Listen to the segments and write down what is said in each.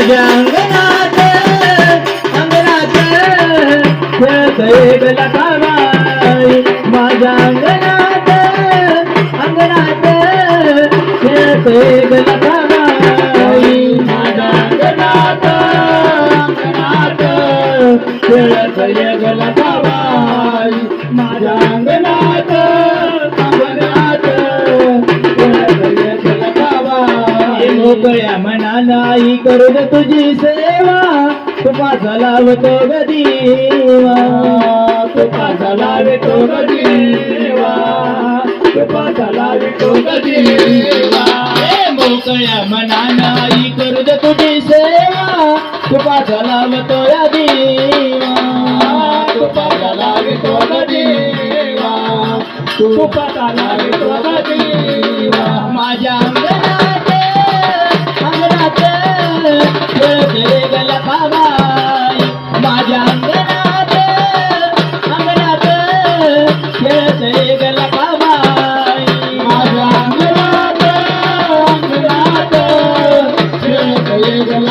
माझ्या अंगणात अंगणात खेळतोय गलकाबाई माझ्या अंगणात अंगणात खेळतोय मोकळ्या मनालाई करत तुझी सेवा. तुपा लावतो गदीवा तुपा लावतो गदीवा तुपा लावतो गदीवा मोकळ्या मनालाई करत तुझी सेवा. तुपा झाला लावतो या देवा. तुपा लावतो गदीवा तुपा लावतो गदीवा माझ्या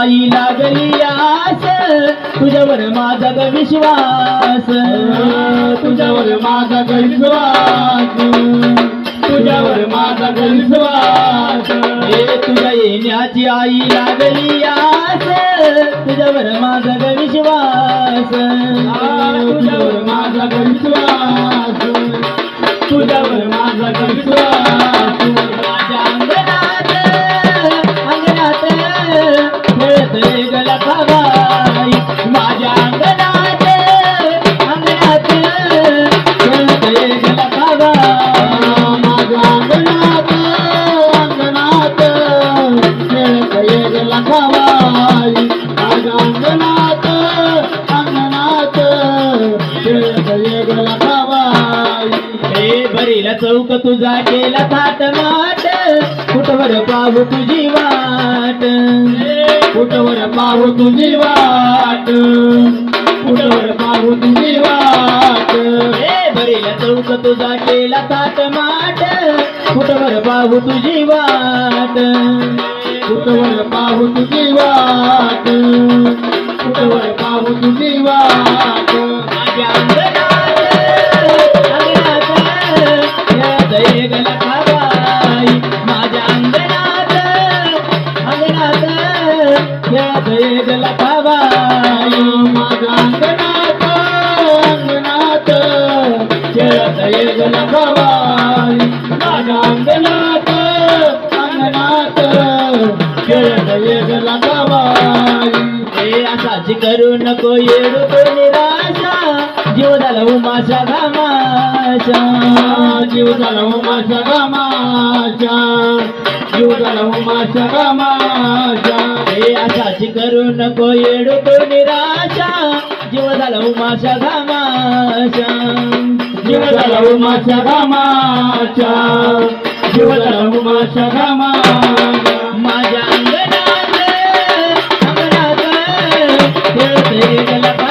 आई लागली आस तुझ्यावर माझा ग विश्वास. तुझ्यावर माझा ग विश्वास. तुझ्यावर माझा ग विश्वास. हे तुझ्या येण्याची आई लागली आस तुझ्यावर माझा ग विश्वास. तुझ्यावर माझा ग विश्वास. वरील चौक तुझा केला थाट माट कुठवर पाहू तुझी वाट. कुठवर पाहू तुझी वाट. कुठवर पाहू तुझी वाट. वरील चौक तुझा केला थाट माट कुठवर पाहू तुझी वाट. कुठवर पाहू तुझी वाट. कुठवर पाहू तुझी असाची करू नको येडू तो निराशा जीव झाला उमाशा घामाशा जीव झाला उमाशा घामाशा जीव झाला उमाशा घामाशा हे असाची करू नको येडू तो निराशा जीव झाला उमाशा घामाशा जीव झाला उमाच्या घामाच्या जीव झाला उमाच्या घामा माझ्या अंगणात खेळते अंगणात